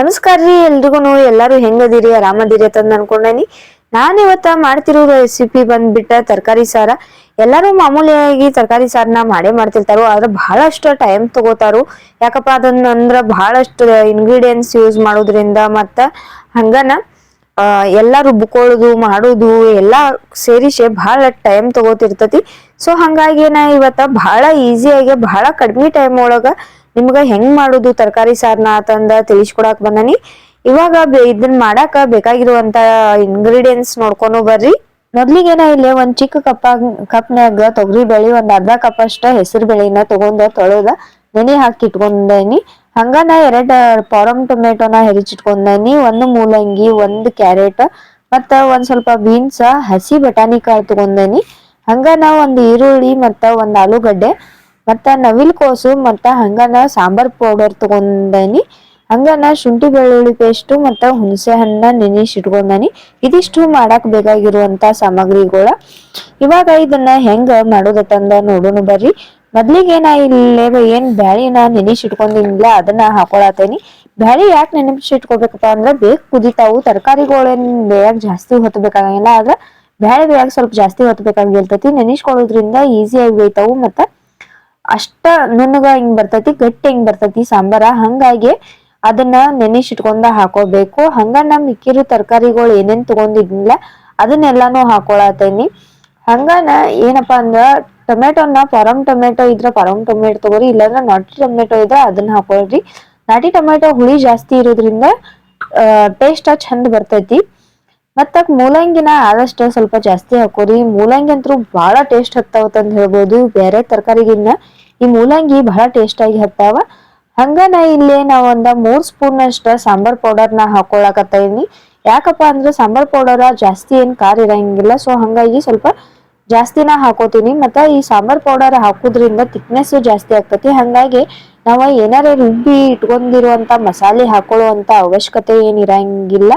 ನಮಸ್ಕಾರ ರೀ ಎಲ್ರಿಗೂ ಎಲ್ಲಾರು ಹೆಂಗದಿರಿ? ಆರಾಮದಿರಿ ಅಂತ ಅನ್ಕೊಂಡೇನಿ. ನಾನ್ ಇವತ್ತ ಮಾಡ್ತಿರೋ ರೆಸಿಪಿ ಬಂದ್ಬಿಟ್ಟ ತರಕಾರಿ ಸಾರ. ಎಲ್ಲಾರು ಮಾಮೂಲಿಯಾಗಿ ತರಕಾರಿ ಸಾರನ್ನ ಮಾಡೇ ಮಾಡ್ತಿರ್ತಾರೋ, ಆದ್ರೆ ಬಹಳಷ್ಟು ಟೈಮ್ ತಗೋತಾರು. ಯಾಕಪ್ಪ ಅದನ್ನ ಅಂದ್ರ ಬಹಳಷ್ಟು ಇಂಗ್ರೀಡಿಯೆಂಟ್ಸ್ ಯೂಸ್ ಮಾಡೋದ್ರಿಂದ ಮತ್ತ ಹಂಗನ ಎಲ್ಲ ರುಬ್ಕೊಳ್ಳೋದು ಮಾಡೋದು, ಎಲ್ಲಾ ಸೇರಿಸಿ ಬಹಳ ಟೈಮ್ ತಗೋತಿರ್ತತಿ. ಸೊ ಹಂಗಾಗಿ ನಾ ಇವತ್ತ ಬಹಳ ಈಸಿಯಾಗಿ ಬಹಳ ಕಡಿಮೆ ಟೈಮ್ ಒಳಗ ನಿಮ್ಗ ಹೆಂಗ್ ಮಾಡುದು ತರಕಾರಿ ಸಾರ್ನ ಅಂತಂದ ತಿಳಿಸ್ಕೊಡಾಕ್ ಬಂದನಿ. ಇವಾಗ ಇದನ್ನ ಇದನ್ ಮಾಡಾಕ ಬೇಕಾಗಿರುವಂತ ಇಂಗ್ರೀಡಿಯೆಂಟ್ಸ್ ನೋಡ್ಕೊಂಡು ಬರ್ರಿ. ಮೊದ್ಲಿಗೆ ನಾ ಇಲ್ಲಿ ಒಂದ್ ಚಿಕ್ಕ ಕಪ್ಪ ಕಪ್ನಾಗ ತೊಗರಿ ಬೆಳಿ, ಒಂದ್ ಅರ್ಧ ಕಪ್ ಅಷ್ಟ ಹೆಸರು ಬೇಳಿನ ತಗೊಂಡ ತೊಳೆದ ನೆನೆ ಹಾಕಿ ಇಟ್ಕೊಂಡೇನಿ. ಹಂಗ ನಾ ಎರಡ್ ಪಾರಂ ಟೊಮೆಟೊನ ಹೆರಿಚಿಟ್ಕೊಂಡೇನಿ ಒಂದು ಮೂಲಂಗಿ, ಒಂದ್ ಕ್ಯಾರೆಟ್, ಮತ್ತ ಒಂದ್ ಸ್ವಲ್ಪ ಬೀನ್ಸ್, ಹಸಿ ಬಟಾಣಿ ಕಾಳು ತಗೊಂಡೇನಿ. ಹಂಗ ನಾ ಒಂದ್ ಈರುಳ್ಳಿ ಮತ್ತ ಒಂದ್ ಆಲೂಗಡ್ಡೆ ಮತ್ತ ನವಿಲ್ ಕೋಸು ಮತ್ತ ಹಂಗನ ಸಾಂಬಾರ್ ಪೌಡರ್ ತಗೊಂಡಿ ಹಂಗನ ಶುಂಠಿ ಬೆಳ್ಳುಳ್ಳಿ ಪೇಸ್ಟ್ ಮತ್ತ ಹುಣಸೆ ಹಣ್ಣ ನೆನೆಸಿ ಇಟ್ಕೊಂಡೇನಿ. ಇದಿಷ್ಟು ಮಾಡಕ್ ಬೇಕಾಗಿರುವಂತ ಸಾಮಗ್ರಿಗಳ. ಇವಾಗ ಇದನ್ನ ಹೆಂಗ ಮಾಡೋದತ್ತಂದ ನೋಡೋಣ ಬರ್ರಿ. ಮೊದ್ಲಿಗೆ ನಾ ಇಲ್ಲೇ ಏನ್ ಬ್ಯಾಳಿನ ನೆನೆಸಿ ಇಟ್ಕೊಂಡಿನಿಲ್ಲ ಅದನ್ನ ಹಾಕೊಳತೇನಿ ಬ್ಯಾಳಿ ಯಾಕೆ ನೆನೆಸಿ ಇಟ್ಕೋಬೇಕಪ್ಪ ಅಂದ್ರೆ ಬೇಗ ಕುದಿತಾವು ತರಕಾರಿಗಳೇನ್ ಬೇಗ ಜಾಸ್ತಿ ಹೊತ್ತು ಆದ್ರೆ ಬ್ಯಾಳಿ ಬೇಯಾಕ್ ಸ್ವಲ್ಪ ಜಾಸ್ತಿ ಹೊತ್ತು ಬೇಕಾಗಿರ್ತೈತಿ ನೆನೆಸ್ಕೊಳ್ಳೋದ್ರಿಂದ ಈಸಿಯಾಗಿ ಬೇಯ್ತಾವು ಮತ್ತ ಅಷ್ಟ ನುಣ್ಣಗ ಹಿಂಗ್ ಬರ್ತೈತಿ, ಗಟ್ಟಿ ಹಿಂಗ್ ಬರ್ತೈತಿ ಸಾಂಬಾರ. ಹಂಗಾಗಿ ಅದನ್ನ ನೆನೆಸಿಟ್ಕೊಂಡ ಹಾಕೋಬೇಕು. ಹಂಗ ನಮ್ ಮಿಕ್ಕಿರೋ ತರಕಾರಿಗಳು ಏನೇನ್ ತಗೊಂಡಿದ್ನಿಲ್ಲ, ಅದನ್ನೆಲ್ಲಾನು ಹಾಕೊಳತೇನಿ ಹಂಗನ ಏನಪ್ಪಾ ಅಂದ್ರ ಟೊಮೆಟೊನ ಫಾರಂ ಟೊಮೆಟೊ ಇದ್ರ ಫಾರಂ ಟೊಮೆಟೊ ತಗೋರಿ, ಇಲ್ಲಾಂದ್ರ ನಾಟಿ ಟೊಮೆಟೊ ಇದ್ರ ಅದನ್ನ ಹಾಕೊಳ್ರಿ. ನಾಟಿ ಟೊಮೆಟೊ ಹುಳಿ ಜಾಸ್ತಿ ಇರೋದ್ರಿಂದ ಟೇಸ್ಟ್ ಚಂದ ಬರ್ತೈತಿ. ಮತ್ತ ಮೂಲಂಗಿನ ಆದಷ್ಟು ಸ್ವಲ್ಪ ಜಾಸ್ತಿ ಹಾಕೋರಿ. ಮೂಲಂಗಿ ಅಂತೂ ಬಹಳ ಟೇಸ್ಟ್ ಹತ್ತಾವತ್ ಅಂತ ಹೇಳ್ಬೋದು. ಬೇರೆ ತರಕಾರಿಗಿನ್ನ ಈ ಮೂಲಂಗಿ ಬಹಳ ಟೇಸ್ಟ್ ಆಗಿ ಹತ್ತಾವ. ಹಂಗ ನಾ ಇಲ್ಲಿ ಒಂದ ಮೂರ್ ಸ್ಪೂನ್ ಅಷ್ಟ ಸಾಂಬಾರ್ ಪೌಡರ್ನ ಹಾಕೊಳಕತ್ತೀನಿ. ಯಾಕಪ್ಪ ಅಂದ್ರೆ ಸಾಂಬಾರ್ ಪೌಡರ್ ಜಾಸ್ತಿ ಏನ್ ಖಾರ ಇರಂಗಿಲ್ಲ. ಸೊ ಹಂಗಾಗಿ ಸ್ವಲ್ಪ ಜಾಸ್ತಿನ ಹಾಕೋತೀನಿ. ಮತ್ತ ಈ ಸಾಂಬಾರ್ ಪೌಡರ್ ಹಾಕೋದ್ರಿಂದ ತಿಕ್ನೆಸ್ ಜಾಸ್ತಿ ಆಗ್ತತಿ. ಹಂಗಾಗಿ ನಾವ ಏನಾರ ರುಬ್ಬಿ ಇಟ್ಕೊಂಡಿರುವಂತ ಮಸಾಲೆ ಹಾಕೊಳ್ಳುವಂತ ಅವಶ್ಯಕತೆ ಏನ್ ಇರಂಗಿಲ್ಲ.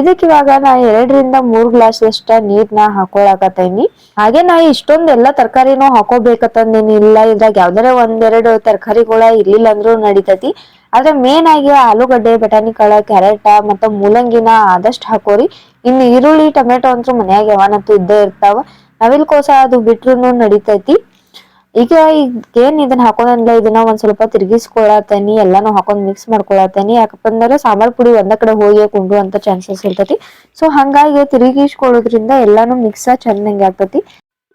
ಇದಕ್ ಇವಾಗ ನಾ ಎರಡರಿಂದ ಮೂರ್ ಗ್ಲಾಸ್ ಅಷ್ಟ ನೀರ್ನ ಹಾಕೊಳಕತ್ತೇನಿ. ಹಾಗೆ ನಾ ಇಷ್ಟೊಂದ್ ಎಲ್ಲಾ ತರಕಾರಿನೂ ಹಾಕೋಬೇಕಂತಂದೇನಿಲ್ಲ ಇದ್ರಾಗ ಯಾವ್ದಾರ ಒಂದೆರಡು ತರಕಾರಿಗಳ ಇರ್ಲಿಲ್ಲ ಅಂದ್ರೂ ನಡಿತತಿ. ಆದ್ರೆ ಮೇನ್ ಆಗಿ ಆಲೂಗಡ್ಡೆ, ಬಟಾಣಿ ಕಾಳ ಕ್ಯಾರೆಟ್ ಮತ್ತ ಮೂಲಂಗಿನ ಆದಷ್ಟು ಹಾಕೋರಿ. ಇನ್ನು ಈರುಳ್ಳಿ ಟೊಮೆಟೊ ಅಂತೂ ಮನ್ಯಾಗ ಯಾವನಂತೂ ಇದ್ದೇ ಇರ್ತಾವ. ನವಿಲ್ ಕೋಸ ಅದು ಬಿಟ್ರು ನಡಿತೈತಿ. ಈಗ ಏನ್ ಇದನ್ನ ಹಾಕೊಂಡಲ್ಲ ಇದನ್ನ ಒಂದ್ ಸ್ವಲ್ಪ ತಿರ್ಗಿಸ್ಕೊಳತೇನಿ ಎಲ್ಲಾನು ಹಾಕೊಂಡ್ ಮಿಕ್ಸ್ ಮಾಡ್ಕೊಳತೇನಿ ಯಾಕಪ್ಪ ಅಂದ್ರೆ ಸಾಂಬಾರ್ ಪುಡಿ ಒಂದ ಕಡೆ ಹೋಗಿ ಕುಂಡುವಂತ ಚಾನ್ಸಸ್ ಇರ್ತತಿ. ಸೊ ಹಂಗಾಗಿ ತಿರುಗಿಸ್ಕೊಳ್ಳೋದ್ರಿಂದ ಎಲ್ಲಾನು ಮಿಕ್ಸ್ ಚಂದಂಗೆ ಆಗ್ತತಿ.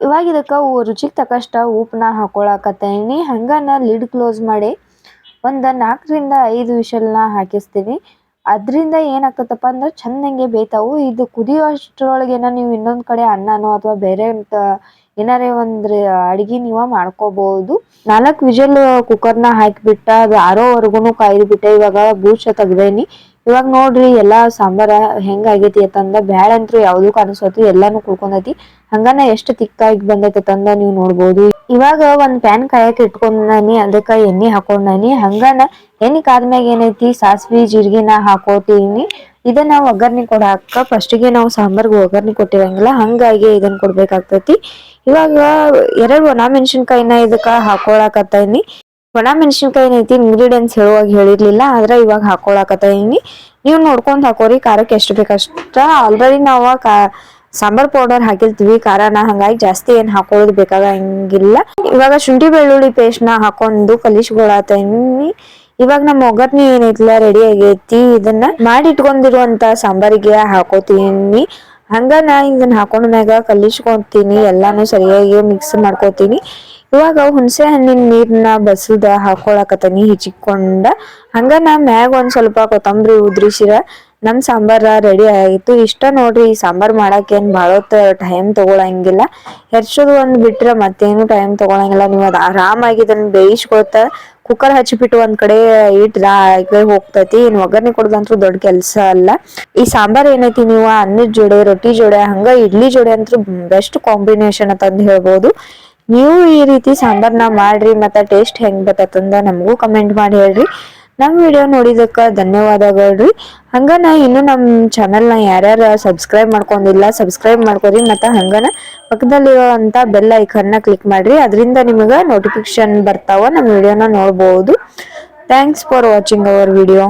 ಇವಾಗ ಇದಕ್ಕ ರುಚಿಗೆ ತಕ್ಕಷ್ಟ ಉಪ್ಪನ್ನ ಹಾಕೊಳಕತ್ತೇನಿ. ಹಂಗನ ಲಿಡ್ ಕ್ಲೋಸ್ ಮಾಡಿ ಒಂದ ನಾಲ್ಕರಿಂದ ಐದು ವಿಷಲ್ನ ಹಾಕಿಸ್ತೀನಿ. ಅದರಿಂದ ಏನಾಗ್ತತಪ್ಪ ಅಂದ್ರೆ ಚಂದಂಗೆ ಬೇಯ್ತಾವು. ಇದು ಕುದಿಯೋ ಅಷ್ಟರೊಳಗೆ ನೀವು ಇನ್ನೊಂದ್ ಕಡೆ ಅನ್ನನೋ ಅಥವಾ ಬೇರೆ ಅಂತ ಏನಾರೇ ಒಂದ್ರ ಅಡ್ಗಿ ನೀವ ಮಾಡ್ಕೋಬಹುದು ನಾಲ್ಕ್ ವಿಜಲ್ ಕುಕ್ಕರ್ನ ಹಾಕಿಬಿಟ್ಟ ಅದು ಆರೋವರೆಗೂ ಕಾಯ್ದು ಬಿಟ್ಟೆ ಇವಾಗ ಬೂಚ ತೆಗ್ದೇನಿ. ಇವಾಗ ನೋಡ್ರಿ ಎಲ್ಲಾ ಸಾಂಬಾರ ಹೆಂಗ ಆಗೇತಿ ಅಂತಂದ ಬ್ಯಾಳ ಅಂತೂ ಯಾವ್ದು ಕಾಣಿಸ್ತು ಎಲ್ಲಾನು ಕುಳ್ಕೊಂಡೈತಿ. ಹಂಗನ ಎಷ್ಟು ತಿಕ್ಕಾಗಿ ಬಂದೈತೆ ತಂದ ನೀವು ನೋಡ್ಬೋದು. ಇವಾಗ ಒಂದ್ ಪ್ಯಾನ್ ಕಾಯಕ್ ಇಟ್ಕೊಂಡನಿ, ಅದಕ್ಕ ಎಣ್ಣೆ ಹಾಕೊಂಡನಿ. ಹಂಗನ ಎಣ್ಣೆ ಕಾದ್ಮ್ಯಾಗ ಏನೈತಿ, ಸಾಸ್ವಿ, ಜೀರಿಗೆನ ಹಾಕೋತೀನಿ ಇದನ್ನ ಒಗ್ಗರ್ಣೆ ಕೊಡಾಕ ಫಸ್ಟಿಗೆ ನಾವು ಸಾಂಬಾರ್ಗೆ ಒಗ್ಗರ್ಣೆ ಕೊಟ್ಟಿರಂಗಿಲ್ಲ, ಹಂಗಾಗಿ ಇದನ್ನ ಕೊಡ್ಬೇಕಾಗ್ತೈತಿ. ಇವಾಗ ಎರಡ್ ಒಣ ಮೆಣಸಿನ್ಕಾಯಿನ ಇದಕ್ಕ ಹಾಕೊಳಕತ್ತೇನಿ. ಒಣ ಮೆಣಸಿನ್ಕಾಯಿ ಏನೈತಿ ಇಂಗ್ರೀಡಿಯೆಂಟ್ಸ್ ಹೇಳುವಾಗ ಹೇಳಿರ್ಲಿಲ್ಲ, ಆದ್ರೆ ಇವಾಗ ಹಾಕೊಳಕತ್ತೀನಿ ನೀವು ನೋಡ್ಕೊಂಡ್ ಹಾಕೋರಿ, ಖಾರಕ್ಕೆ ಎಷ್ಟು ಬೇಕಷ್ಟ ಆಲ್ರೆಡಿ ನಾವು ಸಾಂಬಾರ್ ಪೌಡರ್ ಹಾಕಿರ್ತೀವಿ, ಖಾರನ, ಹಂಗಾಗಿ ಜಾಸ್ತಿ ಏನ್ ಹಾಕೊಳ್ಳೋದು ಬೇಕಾಗಂಗಿಲ್ಲ. ಇವಾಗ ಶುಂಠಿ ಬೆಳ್ಳುಳ್ಳಿ ಪೇಸ್ಟ್ನ ಹಾಕೊಂಡು ಕಲಿಸ್ಕೊಳತೇನಿ ಇವಾಗ ನಮ್ಮ ಒಗ್ಗರ್ನಿ ಏನೈತಿಲ್ಲ ರೆಡಿ ಆಗೈತಿ. ಇದನ್ನ ಮಾಡಿ ಇಟ್ಕೊಂಡಿರುವಂತ ಸಾಂಬಾರಿಗೆ ಹಾಕೋತೀನಿ. ಹಂಗ ನಾ ಇದನ್ನ ಹಾಕೊಂಡ್ ಮ್ಯಾಗ ಕಲಿಸ್ಕೊಂತೀನಿ, ಎಲ್ಲಾನು ಸರಿಯಾಗಿ ಮಿಕ್ಸ್ ಮಾಡ್ಕೊತೀನಿ. ಇವಾಗ ಹುಣಸೆ ಹಣ್ಣಿನ ನೀರನ್ನ ಬಸದ ಹಾಕೊಳಕತ್ತೀನಿ ಹಿಚಿಕೊಂಡ, ಹಂಗ ನಾ ಮ್ಯಾಗ ಒಂದ್ ಸ್ವಲ್ಪ ಕೊತ್ತಂಬರಿ ಉದ್ರಿಸಿರ, ನಮ್ ಸಾಂಬಾರ ರೆಡಿ ಆಗಿತ್ತು. ಇಷ್ಟ ನೋಡ್ರಿ, ಈ ಸಾಂಬಾರ್ ಮಾಡಕ್ ಏನ್ ಬಹಳ ಟೈಮ್ ತಗೊಳಂಗಿಲ್ಲ. ಹೆಚ್ಚದು ಒಂದ್ ಬಿಟ್ರ ಮತ್ತೇನು ಟೈಮ್ ತಗೊಳಂಗಿಲ್ಲ. ನೀವು ಅದ್ ಆರಾಮಾಗಿ ಇದನ್ನ ಬೇಯಿಸ್ಕೊತ ಕುಕ್ಕರ್ ಹಚ್ಚಿಬಿಟ್ಟು ಒಂದ್ ಕಡೆ ಇಟ್ರ ಈಗ ಹೋಗ್ತೈತಿ. ಇನ್ ಒಗ್ಗರಣೆ ಕೊಡೋದಂತ್ರು ದೊಡ್ಡ ಕೆಲ್ಸ ಅಲ್ಲ. ಈ ಸಾಂಬಾರ್ ಏನೈತಿ ನೀವು ಅನ್ನದ ಜೋಡೆ, ರೊಟ್ಟಿ ಜೋಡೆ, ಹಂಗ ಇಡ್ಲಿ ಜೋಡೆ ಅಂತೂ ಬೆಸ್ಟ್ ಕಾಂಬಿನೇಷನ್ ಅಂತಂದು ಹೇಳ್ಬೋದು. ನೀವು ಈ ರೀತಿ ಸಾಂಬಾರ್ನ ಮಾಡ್ರಿ ಮತ್ತ ಟೇಸ್ಟ್ ಹೆಂಗ್ ಬರ್ತೈತಂದ ನಮಗೂ ಕಮೆಂಟ್ ಮಾಡಿ ಹೇಳ್ರಿ. ನಮ್ ವಿಡಿಯೋ ನೋಡಿದಕ್ಕೆ ಧನ್ಯವಾದಗಳು ರೀ ಹಂಗನ ಇನ್ನು ನಮ್ಮ ಚಾನೆಲ್ನ ಯಾರ್ಯಾರ ಸಬ್ಸ್ಕ್ರೈಬ್ ಮಾಡ್ಕೊಂಡಿಲ್ಲ ಸಬ್ಸ್ಕ್ರೈಬ್ ಮಾಡ್ಕೊರಿ ಮತ್ತು ಹಂಗನ ಪಕ್ಕದಲ್ಲಿರುವಂಥ ಬೆಲ್ ಐಕನ್ನ ಕ್ಲಿಕ್ ಮಾಡಿರಿ. ಅದರಿಂದ ನಿಮಗೆ ನೋಟಿಫಿಕೇಶನ್ ಬರ್ತಾವ ನಮ್ಮ ವಿಡಿಯೋನ ನೋಡ್ಬೋದು. Thanks for watching our video